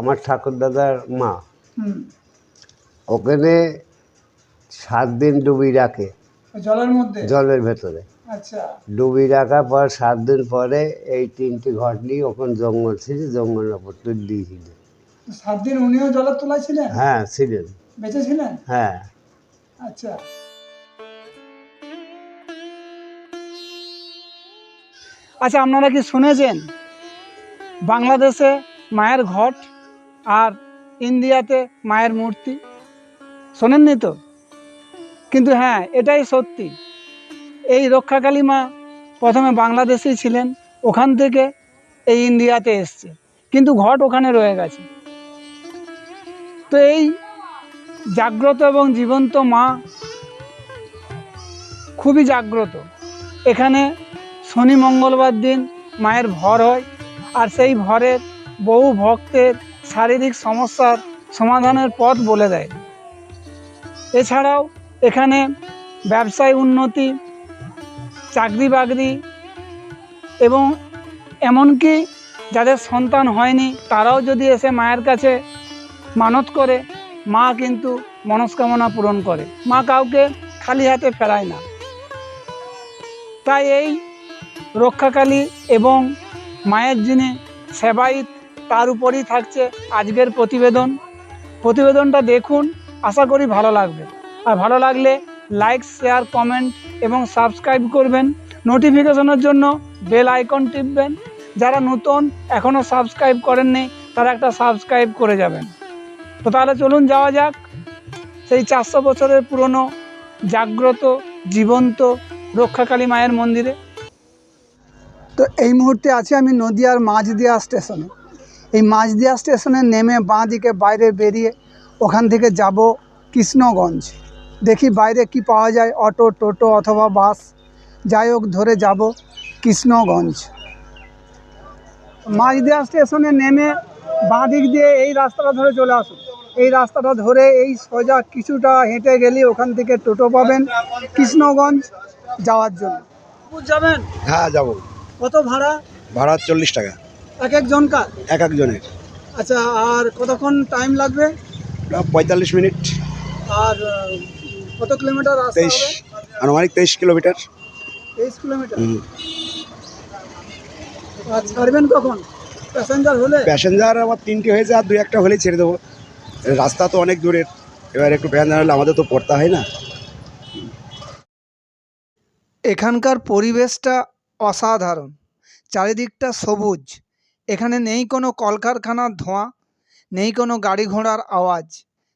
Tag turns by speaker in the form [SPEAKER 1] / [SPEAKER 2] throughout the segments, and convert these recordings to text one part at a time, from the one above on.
[SPEAKER 1] আমার ঠাকুরদাদার মা। ওখানে সাত দিন ডুবি রাখে।
[SPEAKER 2] জলের মধ্যে?
[SPEAKER 1] জলের ভেতরে।
[SPEAKER 2] আচ্ছা।
[SPEAKER 1] ডুবি রাখার পর সাত দিন পরে এই তিনটি ঘট নিয়ে ওখানে জঙ্গল ছিল জঙ্গলের ওপর তুলে দিয়েছিল
[SPEAKER 2] সাত দিন উনিও জলের তলায় ছিলেন?
[SPEAKER 1] হ্যাঁ ছিলেন।
[SPEAKER 2] বেঁচে ছিলেন?
[SPEAKER 1] হ্যাঁ।
[SPEAKER 2] আচ্ছা। আচ্ছা আপনারা কি শুনেছেন বাংলাদেশে মায়ের ঘট? আর ইন্ডিয়াতে মায়ের মূর্তি। শোনেননি তো? কিন্তু হ্যাঁ এটাই সত্যি। এই রক্ষাকালী মা প্রথমে বাংলাদেশেই ছিলেন, ওখান থেকে এই ইন্ডিয়াতে এসছে। কিন্তু ঘট ওখানে রয়ে গেছে। তো এই জাগ্রত এবং জীবন্ত মা খুবই জাগ্রত। এখানে শনি মঙ্গলবার দিন মায়ের ভর হয়, আর সেই ভরের বহু ভক্তের শারীরিক সমস্যার সমাধানের পথ বলে দেয়। এছাড়াও এখানে ব্যবসায় উন্নতি চাকরি বাকরি এবং এমনকি যাদের সন্তান হয়নি, তারাও যদি এসে মায়ের কাছে মানত করে, মা কিন্তু মনস্কামনা পূরণ করে। মা কাউকে খালি হাতে ফেরায় না। তাই এই রক্ষাকালী এবং মায়ের যিনি সেবায়িত তার উপরই থাকছে আজকের প্রতিবেদন। প্রতিবেদনটা দেখুন, আশা করি ভালো লাগবে। আর ভালো লাগলে লাইক শেয়ার কমেন্ট এবং সাবস্ক্রাইব করবেন। নোটিফিকেশনের জন্য বেল আইকন টিপবেন। যারা নতুন এখনও সাবস্ক্রাইব করেননি, তারা একটা সাবস্ক্রাইব করে যাবেন। তো তাহলে চলুন যাওয়া যাক। সেই চারশো বছরের পুরনো, জাগ্রত, জীবন্ত, রক্ষাকালী মায়ের মন্দিরে। তো এই মুহূর্তে আছি আমি নদিয়ার মাঝদিয়া স্টেশনে। এই মাঝদিয়া স্টেশনে নেমে বাঁ দিকে বাইরে বেরিয়ে ওখান থেকে যাব কৃষ্ণগঞ্জ। দেখি বাইরে কি পাওয়া যায় অটো টোটো অথবা বাস। যাই হোক ধরে যাব কৃষ্ণগঞ্জ। মাঝদিয়া স্টেশনে নেমে বাঁ দিক দিয়ে এই রাস্তাটা ধরে চলে আসুন। এই রাস্তাটা ধরে এই সোজা কিছুটা হেঁটে গেলে ওখান থেকে টোটো পাবেন কৃষ্ণগঞ্জ যাওয়ার জন্য। যাবেন?
[SPEAKER 3] হ্যাঁ যাব।
[SPEAKER 2] কত ভাড়া?
[SPEAKER 3] ভাড়া চল্লিশ টাকা।
[SPEAKER 2] এক একজনকার
[SPEAKER 3] এক একজনের
[SPEAKER 2] আচ্ছা আর কতক্ষণ টাইম লাগবে?
[SPEAKER 3] পঁয়তাল্লিশ মিনিট।
[SPEAKER 2] আর আহ, কত কিলোমিটার রাস্তা
[SPEAKER 3] তেইশ।
[SPEAKER 2] হবে?
[SPEAKER 3] আনুমানিক তেইশ কিলোমিটার।
[SPEAKER 2] তেইশ কিলোমিটার। আর ছাড়বেন কখন? প্যাসেঞ্জার হলে?
[SPEAKER 3] প্যাসেঞ্জার আমার তিনটে হয়েছে আর দুই একটা হলেই ছেড়ে দেবো। রাস্তা তো অনেক দূরের। এবার একটু প্যাসেঞ্জার হলে আমাদের তো পড়তে হয় না।
[SPEAKER 2] এখানকার পরিবেশটা অসাধারণ। চারিদিকটা সবুজ। এখানে নেই কোনো কলকারখানার ধোঁয়া, নেই কোনো গাড়ি ঘোড়ার আওয়াজ,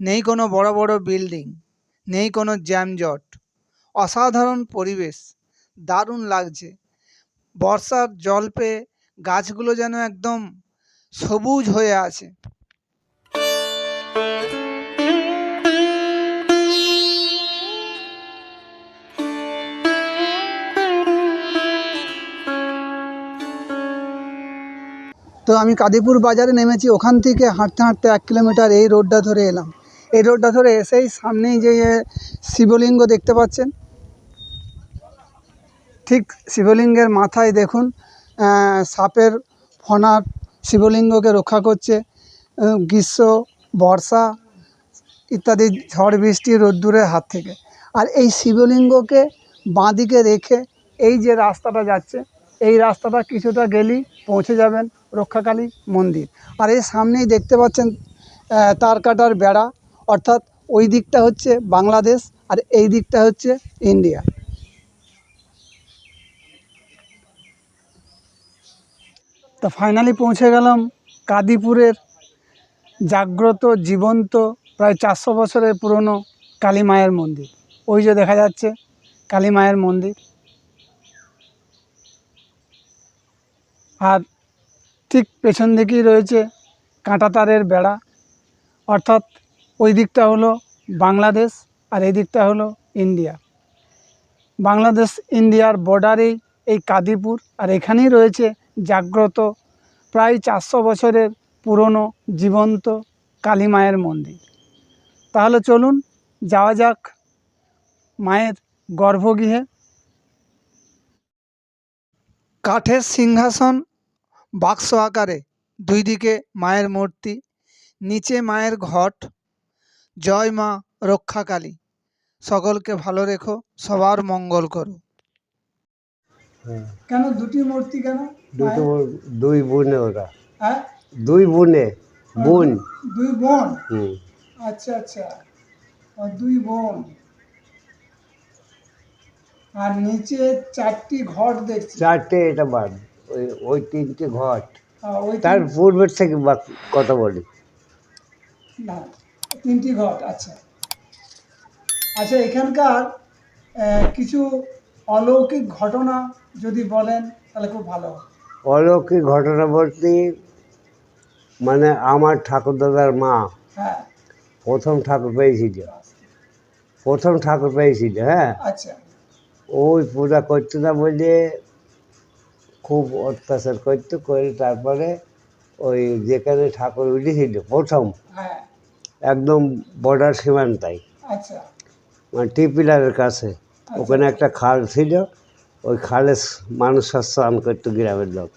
[SPEAKER 2] নেই কোনো বড় বড় বিল্ডিং, নেই কোনো জ্যামজট। অসাধারণ পরিবেশ, দারুণ লাগছে। বর্ষার জল পেয়ে গাছগুলো যেন একদম সবুজ হয়ে আছে। আমি কাদিপুর বাজারে নেমেছি, ওখান থেকে হাঁটতে হাঁটতে এক কিলোমিটার এই রোডটা ধরে এলাম। এই রোডটা ধরে এসেই সামনেই যে শিবলিঙ্গ দেখতে পাচ্ছেন। ঠিক শিবলিঙ্গের মাথায় দেখুন সাপের ফনার শিবলিঙ্গকে রক্ষা করছে গ্রীষ্ম, বর্ষা ইত্যাদি ঝড় বৃষ্টি রোদ্দুরের হাত থেকে। আর এই শিবলিঙ্গকে বাঁদিকে রেখে এই যে রাস্তাটা যাচ্ছে এই রাস্তাটা কিছুটা গেলেই পৌঁছে যাবেন রক্ষাকালী মন্দির। আর এর সামনেই দেখতে পাচ্ছেন তার কাটার বেড়া, অর্থাৎ ওই দিকটা হচ্ছে বাংলাদেশ আর এই দিকটা হচ্ছে ইন্ডিয়া। তো ফাইনালি পৌঁছে গেলাম কাদিপুরের জাগ্রত, জীবন্ত, প্রায় চারশো বছরের পুরনো কালী মায়ের মন্দির। ওই যে দেখা যাচ্ছে কালী মায়ের মন্দির। আর ঠিক পেছন দিকেই রয়েছে কাঁটাতারের বেড়া। অর্থাৎ ওই দিকটা হলো বাংলাদেশ আর এই দিকটা হলো ইন্ডিয়া। বাংলাদেশ ইন্ডিয়ার বর্ডারেই এই কাদিপুর আর এখানেই রয়েছে জাগ্রত প্রায় চারশো বছরের পুরনো জীবন্ত কালী মায়ের মন্দির। তাহলে চলুন যাওয়া যাক মায়ের গর্ভগৃহে। কাঠের সিংহাসন বাক্স আকারে দুই দিকে মায়ের মূর্তি নিচে মায়ের ঘট। জয় মা রক্ষাকালী সকলকে ভালো রেখো সবার মঙ্গল করো।
[SPEAKER 1] হ্যাঁ।
[SPEAKER 2] কেন? দুটি মূর্তি কেন?
[SPEAKER 1] দুটো দুই বোনে ওরা।
[SPEAKER 2] হ্যাঁ?
[SPEAKER 1] দুই বোনে বোন।
[SPEAKER 2] দুই বোন? আচ্ছা আচ্ছা। দুই বোন। আর নিচে চারটি ঘট দেখছি।
[SPEAKER 1] চারটে এটা বাদ ওই ওই তিনটে ঘট
[SPEAKER 2] ওই
[SPEAKER 1] তার পূর্বের থেকে কথা বলি।
[SPEAKER 2] না তিনটি ঘট আচ্ছা। আচ্ছা এখানকার কিছু অলৌকিক ঘটনা যদি বলেন তাহলে খুব ভালো
[SPEAKER 1] অলৌকিক ঘটনা বলতে মানে আমার ঠাকুর দাদার মা
[SPEAKER 2] হ্যাঁ।
[SPEAKER 1] প্রথম ঠাকুর পেয়েছিল। প্রথম ঠাকুর পেয়েছিল হ্যাঁ।
[SPEAKER 2] আচ্ছা।
[SPEAKER 1] ওই পূজা করতো না বলে খুব অত্যাচার করতো করে তারপরে ওই যেখানে ঠাকুর উঠেছিল প্রথম
[SPEAKER 2] হ্যাঁ।
[SPEAKER 1] একদম বর্ডার সীমান্তায়।
[SPEAKER 2] আচ্ছা।
[SPEAKER 1] মানে টিপিলারের কাছে। ওখানে একটা খাল ছিল ওই খালে মানুষ স্নান করতো গ্রামের লোক।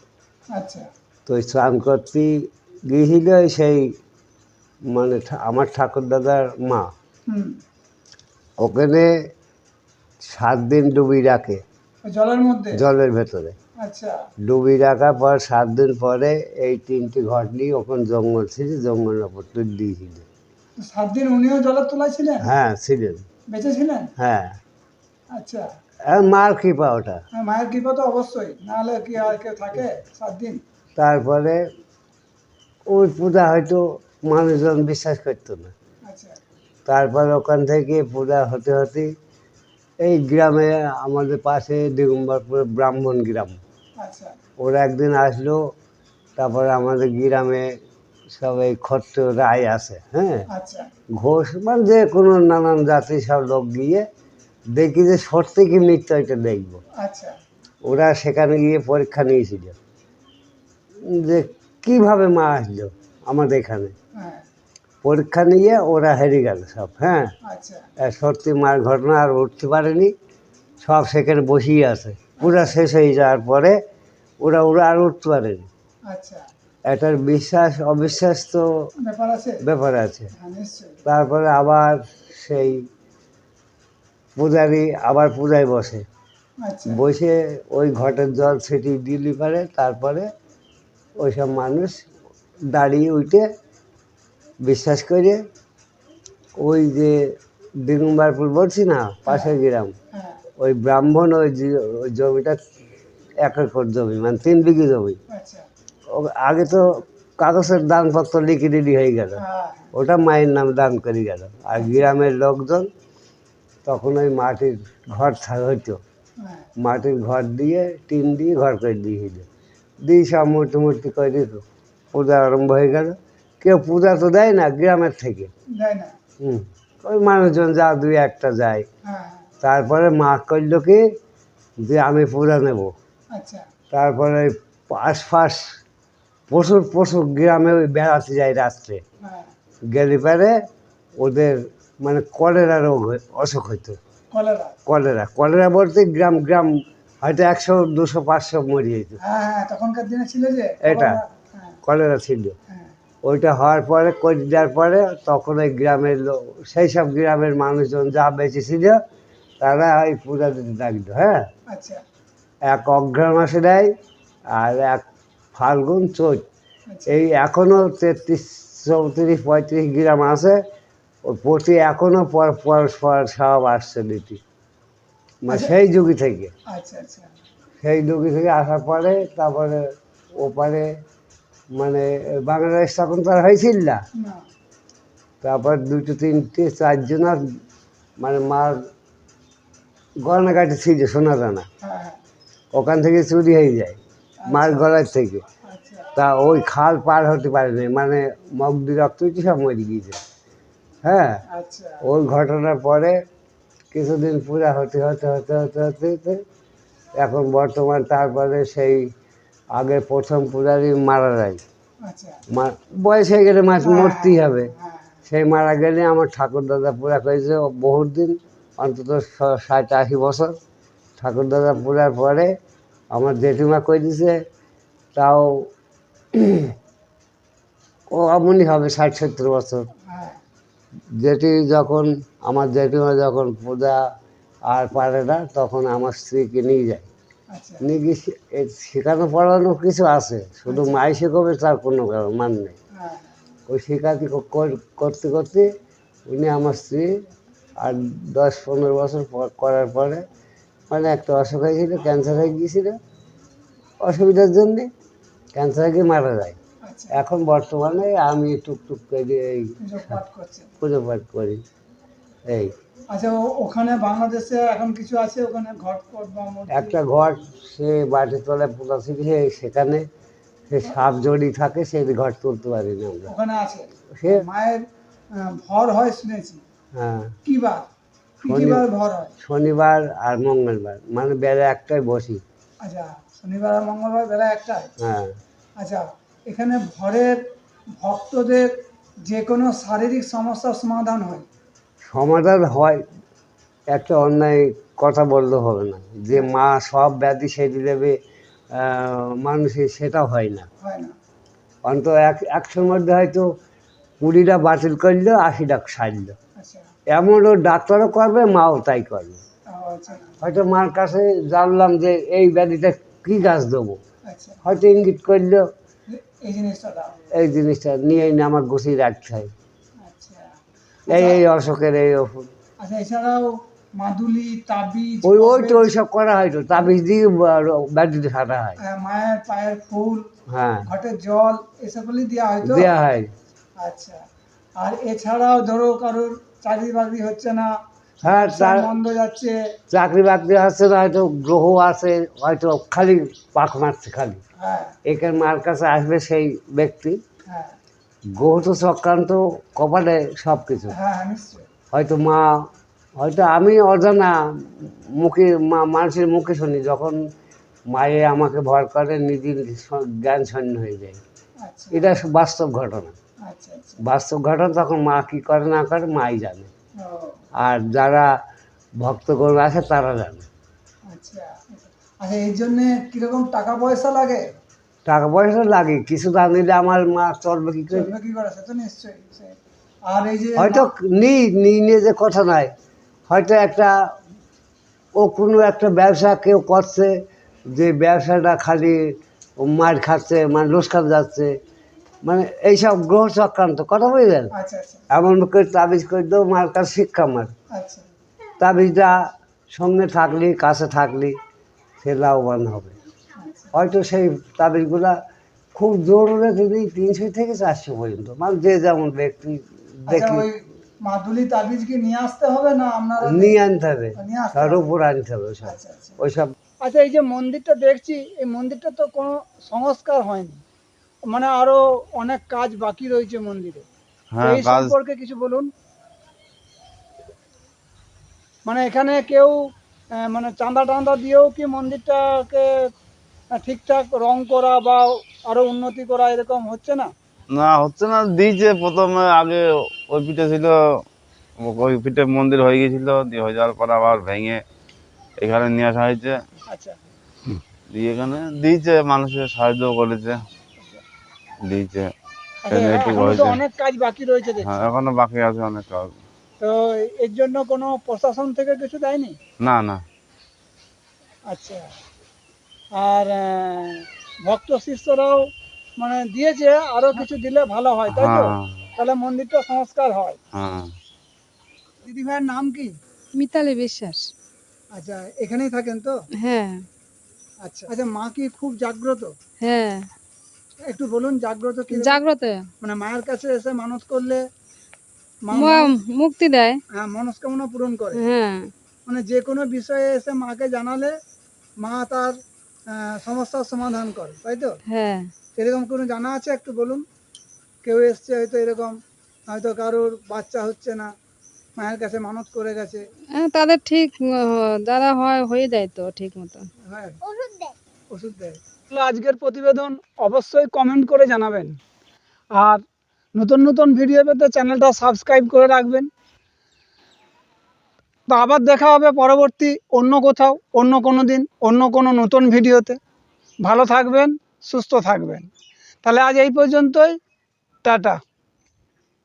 [SPEAKER 2] আচ্ছা।
[SPEAKER 1] তো ওই স্নান করতে গিয়েছিল সেই মানে আমার ঠাকুর দাদার মা ওখানে সাত দিন ডুবি রাখে।
[SPEAKER 2] জলের মধ্যে?
[SPEAKER 1] জলের ভেতরে।
[SPEAKER 2] আচ্ছা।
[SPEAKER 1] ডুবি রাখার পর সাত দিন পরে এই তিনটি ঘট নিয়ে ওখানে জঙ্গল ছিল জঙ্গলের ওপর তুলে দিয়েছিল
[SPEAKER 2] সাত দিন উনিও জলের তোলায় ছিলেন?
[SPEAKER 1] হ্যাঁ ছিলেন।
[SPEAKER 2] বেঁচে ছিলেন?
[SPEAKER 1] হ্যাঁ।
[SPEAKER 2] আচ্ছা।
[SPEAKER 1] আর মার কৃপা ওটা।
[SPEAKER 2] হ্যাঁ, মায়ের কৃপা তো অবশ্যই। নাহলে কি আর কেউ থাকে সাত দিন?
[SPEAKER 1] তারপরে ওই পূজা হয়তো মানুষজন বিশ্বাস করতো না।
[SPEAKER 2] আচ্ছা।
[SPEAKER 1] তারপর ওখান থেকে পূজা হতে হতে এই গ্রামে আমাদের পাশে দিগম্বরপুর ব্রাহ্মণ গ্রাম।
[SPEAKER 2] আচ্ছা।
[SPEAKER 1] ওরা একদিন আসলো তারপরে আমাদের গ্রামে সব এই খত্ত রায় আছে হ্যাঁ?
[SPEAKER 2] আচ্ছা।
[SPEAKER 1] ঘোষ মানে যে কোনো নানান জাতি সব লোক গিয়ে দেখি যে সত্যি কি মৃত্যু এটা দেখব।
[SPEAKER 2] আচ্ছা।
[SPEAKER 1] ওরা সেখানে গিয়ে পরীক্ষা নিয়েছিল। যে কীভাবে মা আসলো আমাদের এখানে।
[SPEAKER 2] হ্যাঁ।
[SPEAKER 1] পরীক্ষা নিয়ে ওরা হেরে গেল সব হ্যাঁ।
[SPEAKER 2] আচ্ছা।
[SPEAKER 1] সত্যি মার ঘটনা আর উঠতে পারেনি সব সেখানে বসেই আছে। পুরা শেষ হয়ে যাওয়ার পরে ওরা ওরা আর উঠতে পারেনি।
[SPEAKER 2] আচ্ছা।
[SPEAKER 1] এটার বিশ্বাস অবিশ্বাস তো
[SPEAKER 2] ব্যাপার আছে? হ্যাঁ
[SPEAKER 1] তারপরে আবার সেই পূজারি আবার পূজায় বসে।
[SPEAKER 2] আচ্ছা।
[SPEAKER 1] বসে ওই ঘটের জল ছিটিয়ে দিলি পারে তারপরে ওইসব মানুষ দাঁড়িয়ে উঠে বিশ্বাস করে ওই যে দিগম্বরপুর বলছি না পাশের গ্রাম
[SPEAKER 2] হ্যাঁ।
[SPEAKER 1] ওই ব্রাহ্মণ ওই জমিটা এক একর জমি মানে তিন বিঘি জমি।
[SPEAKER 2] আচ্ছা।
[SPEAKER 1] ও- আগে তো কাগজের দানপত্র লিখে রেডি হয়ে গেল।
[SPEAKER 2] হ্যাঁ।
[SPEAKER 1] ওটা মায়ের নাম দান করে গেল। আর গ্রামের লোকজন তখন ওই মাটির ঘর হইতো।
[SPEAKER 2] হ্যাঁ।
[SPEAKER 1] মাটির ঘর দিয়ে টিন দিয়ে ঘর করে দিয়েছিল দিয়ে সব মূর্তি মূর্তি করে দিত পূজা আরম্ভ হয়ে গেল। কেউ পূজা তো দেয় না গ্রামের থেকে। হুম। ওই মানুষজন যা দুই একটা যায়।
[SPEAKER 2] হ্যাঁ।
[SPEAKER 1] তারপরে মা করল কি যে আমি পূজা নেব।
[SPEAKER 2] আচ্ছা।
[SPEAKER 1] তারপরে ওই আশপাশ প্রচুর প্রচুর গ্রামে ওই বেড়াতে যায় রাত্রে।
[SPEAKER 2] হ্যাঁ।
[SPEAKER 1] গেলে পারে ওদের মানে কলেরা রোগ অসুখ হইতো।
[SPEAKER 2] কলেরা?
[SPEAKER 1] কলেরা। বলতে গ্রাম গ্রাম হয়তো একশো দুশো পাঁচশো মরে যেত
[SPEAKER 2] হ্যাঁ হ্যাঁ তখনকার দিনে ছিল যে
[SPEAKER 1] এটা?
[SPEAKER 2] কলেরা,
[SPEAKER 1] ছিল। ওইটা হওয়ার পরে করে দেওয়ার পরে তখন ওই গ্রামের লোক সেই সব গ্রামের মানুষজন যা বেঁচে ছিল তারা ওই পূজা দিতে ডাকতো হ্যাঁ?
[SPEAKER 2] আচ্ছা।
[SPEAKER 1] এক অঘ্রাণ মাসে দেয় আর এক ফাল্গুন চৈত।
[SPEAKER 2] আচ্ছা।
[SPEAKER 1] এই এখনও তেত্রিশ চৌত্রিশ পঁয়ত্রিশ গ্রাম আছে ওই প্রতি এখনও পর পরস্পর সব আসছে দিতি। মানে সেই যুগে থেকে।
[SPEAKER 2] আচ্ছা আচ্ছা।
[SPEAKER 1] সেই যুগে থেকে আসার পরে তারপরে ওপারে মানে বাংলাদেশ তখন তো আর হয়েছিল না। তারপর দুটো তিনটে চারজনের মানে মার গয়নাঘাটে ছিল সোনা দানা।
[SPEAKER 2] হ্যাঁ হ্যাঁ।
[SPEAKER 1] ওখান থেকে চুরি হয়ে যায় মার গলার থেকে।
[SPEAKER 2] আচ্ছা।
[SPEAKER 1] তা ওই খাল পার হতে পারেনি মানে মগদি রক্ত হচ্ছে সব মরে গিয়েছে। হ্যাঁ
[SPEAKER 2] আচ্ছা।
[SPEAKER 1] ওই ঘটনার পরে কিছুদিন পূজা হতে হতে হতে হতে হতে হতে এখন বর্তমান তারপরে সেই আগে প্রথম পূজারি মারা যায়।
[SPEAKER 2] আচ্ছা।
[SPEAKER 1] মা- বয়স হয়ে গেলে মাছ মরতেই হবে।
[SPEAKER 2] হ্যাঁ।
[SPEAKER 1] সেই মারা গেলে আমার ঠাকুর দাদা পূজা করেছে বহুত দিন অন্তত ষাট আশি বছর। ঠাকুর দাদা পূজার পরে আমার জেঠিমা করে দিছে তাও ও এমনই হবে ষাট সত্তর বছর। জেঠি যখন আমার জেঠিমা যখন পূজা আর পারে না তখন আমার স্ত্রীকে নিয়ে যায়।
[SPEAKER 2] আচ্ছা।
[SPEAKER 1] শেখানো পড়ানো কিছু আছে? শুধু মাই শেখাবে তার কোনো মান নেই।
[SPEAKER 2] হ্যাঁ।
[SPEAKER 1] ওই শেখাতে করতে করতে উনি আমার স্ত্রী আর দশ পনেরো বছর করার পরে মানে একটা অসুখ হয়েছিল ক্যান্সার হয়ে গিয়েছিল। অসুবিধার জন্যে ক্যান্সার হয়ে গিয়ে মারা যায়।
[SPEAKER 2] আচ্ছা।
[SPEAKER 1] এখন বর্তমানে আমি টুকটুক করে এই
[SPEAKER 2] পুজো পাঠ
[SPEAKER 1] করি। এই।
[SPEAKER 2] আচ্ছা ওখানে বাংলাদেশে এখন কিছু আছে? ওখানে মূর্তি?
[SPEAKER 1] একটা ঘর সে বাটির তলায় পোতা ছিল সেখানে সে সাপ জড়ি থাকে সেই ঘর তুলতে পারি না আমরা।
[SPEAKER 2] ওখানে আছে?
[SPEAKER 1] সে
[SPEAKER 2] মায়ের ভর হয় শুনেছি।
[SPEAKER 1] হ্যাঁ।
[SPEAKER 2] কি বার? কি কি
[SPEAKER 1] শনি-
[SPEAKER 2] বার ভর হয়?
[SPEAKER 1] শনিবার আর মঙ্গলবার মানে বেলা একটায় বসি।
[SPEAKER 2] আচ্ছা শনিবার আর মঙ্গলবার বেলা একটায়?
[SPEAKER 1] হ্যাঁ।
[SPEAKER 2] আচ্ছা এখানে ভরের ভক্তদের যে কোনো শারীরিক সমস্যার সমাধান হয়?
[SPEAKER 1] সমাধান হয় একটা অন্যায় কথা বললে হবে না। যে মা সব ব্যাধি সেরে দেবে মানুষের সেটা হয় না। অন্ত এক একশোর মধ্যে হয়তো কুড়িটা বাতিল করল আশিটা সারলো
[SPEAKER 2] আচ্ছা।
[SPEAKER 1] এমনও ডাক্তারও করবে মাও তাই করবে।
[SPEAKER 2] আচ্ছা।
[SPEAKER 1] হয়তো মার কাছে জানলাম যে এই ব্যাধিটা কী গাছ দেবো।
[SPEAKER 2] আচ্ছা।
[SPEAKER 1] হয়তো ইঙ্গিত করল
[SPEAKER 2] এই জিনিসটা
[SPEAKER 1] নিয়ে আমার গুছিয়ে রাখতে হয়। এই এই অশোকের এই ওষুধ
[SPEAKER 2] আচ্ছা এছাড়াও মাদুলি তাবিজ
[SPEAKER 1] ওই ওই তো ওইসব করা হয় তো তাবিজ দিয়ে ব্যাধিতে সারা হয়।
[SPEAKER 2] মায়ের পায়ের ফুল
[SPEAKER 1] হ্যাঁ।
[SPEAKER 2] ঘটের জল এসবগুলি দেওয়া হয় তো?
[SPEAKER 1] দেওয়া হয়।
[SPEAKER 2] আচ্ছা আর এছাড়াও ধরো কারোর চাকরি বাকরি হচ্ছে না
[SPEAKER 1] হ্যাঁ তার
[SPEAKER 2] বন্ধ যাচ্ছে।
[SPEAKER 1] চাকরি বাকরি আছে না হয়তো গ্রহ আছে হয়তো খালি পাক মারছে খালি।
[SPEAKER 2] হ্যাঁ।
[SPEAKER 1] এখানে মার কাছে আসবে সেই ব্যক্তি।
[SPEAKER 2] হ্যাঁ।
[SPEAKER 1] গ্রহ তো চক্রান্ত কপালে সব কিছু
[SPEAKER 2] হ্যাঁ হ্যাঁ
[SPEAKER 1] হয়তো মা হয়তো আমি অজানা মুখে মা মানুষের মুখে শুনি যখন মায়ে আমাকে ভর করে নিজের জ্ঞান শূন্য হয়ে যায়।
[SPEAKER 2] আচ্ছা।
[SPEAKER 1] এটা বাস্তব ঘটনা।
[SPEAKER 2] আচ্ছা আচ্ছা।
[SPEAKER 1] বাস্তব ঘটনা তখন মা কী করে না করে মাই জানে। আর যারা ভক্তগণ আছে তারা জানে।
[SPEAKER 2] আচ্ছা। আচ্ছা এই জন্যে কীরকম টাকা পয়সা লাগে?
[SPEAKER 1] টাকা পয়সা লাগে কিছু না নিলে আমার মা চলবে কী করে?
[SPEAKER 2] করে
[SPEAKER 1] হয়তো নিই নিই নিয়ে যে কথা নাই হয়তো একটা ও কোনো একটা ব্যবসা কেউ করছে যে ব্যবসাটা খালি মার খাচ্ছে মানে লোসকান যাচ্ছে মানে এইসব গ্রহ চক্রান্ত কথা বুঝলেন?
[SPEAKER 2] আচ্ছা আচ্ছা।
[SPEAKER 1] এমন করে তাবিজ করে দেবো মার কাছে শিক্ষা মার।
[SPEAKER 2] আচ্ছা।
[SPEAKER 1] তাবিজটা সঙ্গে থাকলি কাছে থাকলি সে লাভবান হবে। হয়তো সেই তাবিজগুলা খুব জোর রেখে দিই তিনশো থেকে চারশো পর্যন্ত মানে যে যেমন ব্যক্তি
[SPEAKER 2] আচ্ছা
[SPEAKER 1] দেখি
[SPEAKER 2] মাদুলি তাবিজ কি নিয়ে আসতে হবে না আপনারা
[SPEAKER 1] নিয়ে আনতে হবে তার উপর আনতে হবে ওইসব
[SPEAKER 2] আচ্ছা আচ্ছা।
[SPEAKER 1] ওইসব
[SPEAKER 2] আচ্ছা এই যে মন্দিরটা দেখছি এই মন্দিরটা তো কোনো সংস্কার হয়নি। মানে আরও অনেক কাজ বাকি রয়েছে মন্দিরে।
[SPEAKER 4] হ্যাঁ
[SPEAKER 2] এই সম্পর্কে কিছু বলুন। মানে এখানে কেউ আহ, মানে চাঁদা টান্দা দিয়েও কি মন্দিরটাকে ঠিকঠাক রং করা বা আরও উন্নতি করা এরকম হচ্ছে না?
[SPEAKER 4] না হচ্ছে না দিয়েছে প্রথমে আগে ওই পিঠে ছিল ওই পিঠে মন্দির হয়ে গেছিল দিয়ে হয়ে যাওয়ার পর আবার ভেঙে এখানে নিয়ে আসা হয়েছে।
[SPEAKER 2] আচ্ছা।
[SPEAKER 4] দিয়ে এখানে দিয়েছে মানুষের সাহায্য করেছে। দিয়েছে।
[SPEAKER 2] আচ্ছা। অনেক কাজ বাকি রয়েছে
[SPEAKER 4] হ্যাঁ এখনও বাকি আছে অনেক কাজ।
[SPEAKER 2] তো এর জন্য কোনো প্রশাসন থেকে কিছু দেয়নি?
[SPEAKER 4] না না।
[SPEAKER 2] আচ্ছা। আর ভক্ত শিষ্যরাও মানে দিয়েছে আরও কিছু দিলে ভালো হয় তাই তো?
[SPEAKER 4] হ্যাঁ।
[SPEAKER 2] তাহলে মন্দিরটা সংস্কার হয়।
[SPEAKER 4] হ্যাঁ।
[SPEAKER 2] দিদি ভাইয়ের নাম কি?
[SPEAKER 5] মিতালি বিশ্বাস।
[SPEAKER 2] আচ্ছা এখানেই থাকেন তো?
[SPEAKER 5] হ্যাঁ।
[SPEAKER 2] আচ্ছা আচ্ছা মা কি খুব জাগ্রত?
[SPEAKER 5] হ্যাঁ।
[SPEAKER 2] একটু বলুন জাগ্রত কি?
[SPEAKER 5] জাগ্রত।
[SPEAKER 2] মানে মায়ের কাছে এসে মানত করলে
[SPEAKER 5] মুক্তি দেয়।
[SPEAKER 2] হ্যাঁ, মনস্কামনা পূরণ করে।
[SPEAKER 5] হ্যাঁ।
[SPEAKER 2] মানে যে কোনো বিষয়ে এসে মাকে জানালে মা তার সমস্যার সমাধান করে তাই তো?
[SPEAKER 5] হ্যাঁ।
[SPEAKER 2] এরকম কোনো জানা আছে একটু বলুন? কেউ এসছে হয়তো এরকম হয়তো কারোর বাচ্চা হচ্ছে না মায়ের কাছে মানত করে গেছে।
[SPEAKER 5] হ্যাঁ, তাদের ঠিক যারা হয় হয়ে যায় তো ঠিক মতো।
[SPEAKER 2] হ্যাঁ। ওষুধ দেয়। আজকের প্রতিবেদন অবশ্যই কমেন্ট করে জানাবেন। আর নতুন নতুন ভিডিও পেতে চ্যানেলটা সাবস্ক্রাইব করে রাখবেন। তো আবার দেখা হবে পরবর্তী অন্য কোথাও, অন্য কোনো দিন, অন্য কোনো নতুন ভিডিওতে। ভালো থাকবেন, সুস্থ থাকবেন। তাহলে আজ এই পর্যন্তই। টাটা।